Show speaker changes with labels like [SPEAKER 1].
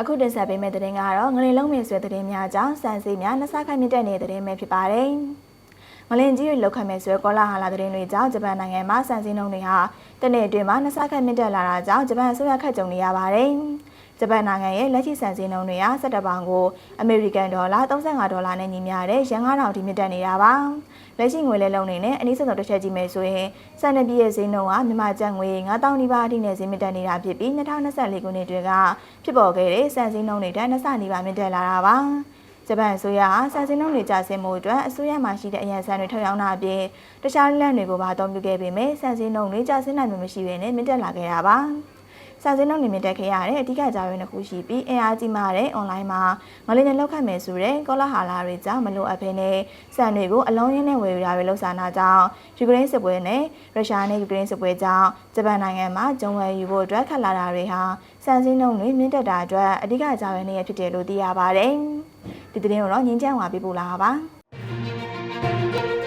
[SPEAKER 1] အခုတင်ဆက်ပေးမယ့်သတင်းကတော့ငလင်လုံးမြေဆွဲသတင်းများကြောင့်စံစီများနှစခိုက်မြင့်တက်နေတဲ့သတင်းပဲဖြစ်ပါတယ်။ငလင်ကြီးတွေလောက်ခတ်မဲ့ဆွဲကောလာဟာလာသတင်းတွေကြောင့်ဂျပန်နိုင်ငံမှာစံစည်းနှုန်းတွေဟာတနေ့အတွင်းမှာနှစခိုက်မြင့်တက်လာတာကြောင့်ဂျပန်အစိုးရခက်ကြုံနေရပါတယ်။ ဂျပန်နိုင်ငံရဲ့လက်ရှိစံစည်းနှုန်းတွေဟာ17ပေါင်ကိုအမေရိကန်ဒေါ်လာ35ဒေါ်လာနဲ့ညီမျှတဲ့ရန်9000ထိမြင့်တက်နေတာပါ။လက်ရှိငွေလဲလုံးနေနဲ့အနည်းဆုံးတစ်ချက်ကြည့်မယ်ဆိုရင်စံနပြည့်ရဲ့ဈေးနှုန်းကမြန်မာကျပ်ငွေ9000နီးပါးအထိနဲ့ဈေးမြင့်တက်နေတာဖြစ်ပြီး2024ခုနှစ်တွင်ကဖြစ်ပေါ်ခဲ့တဲ့စံစည်းနှုန်းတွေတန်းနှစ်ဆနီးပါးမြင့်တက်လာတာပါ။ဂျပန်အစိုးရဟာစံစည်းနှုန်းတွေကျဆင်းမှုအတွက်အစိုးရမှရှိတဲ့အရန်ဆန်တွေထုတ်ရောင်းတာအပြင်တခြားလမ်းတွေကိုပါအသုံးပြုခဲ့ပေမဲ့စံစည်းနှုန်းတွေကျဆင်းနိုင်မှုမရှိဘဲနဲ့မြင့်တက်လာခဲ့တာပါ။ စံစင်းနှုန်းနေမြင့်တက်ခဲ့ရတဲ့အဓိကကြောင်းရင်းတစ်ခုရှိပြီးအင်အားကြီးမားတဲ့ online မှာငလင်းနဲ့လောက်ခတ်မယ်ဆိုတဲ့ကောလာဟာလာတွေကြောင့်မလိုအပ်ဘဲနဲ့စံတွေကိုအလုံးရင်းနဲ့ဝယ်ယူတာတွေလှုပ်ရှားနာကြောင်းယူကရိန်းစစ်ပွဲနဲ့ရုရှားနဲ့ယူကရိန်းစစ်ပွဲကြောင့်ဂျပန်နိုင်ငံမှာဂျုံဝယ်ယူဖို့အတွက်ခက်လာတာတွေဟာစံစင်းနှုန်းတွေမြင့်တက်တာအတွက်အဓိကကြောင်းရင်းတွေဖြစ်တယ်လို့သိရပါတယ်။ဒီသတင်းကိုတော့ငင်းချမ်းဝါပြပို့လာပါပါ။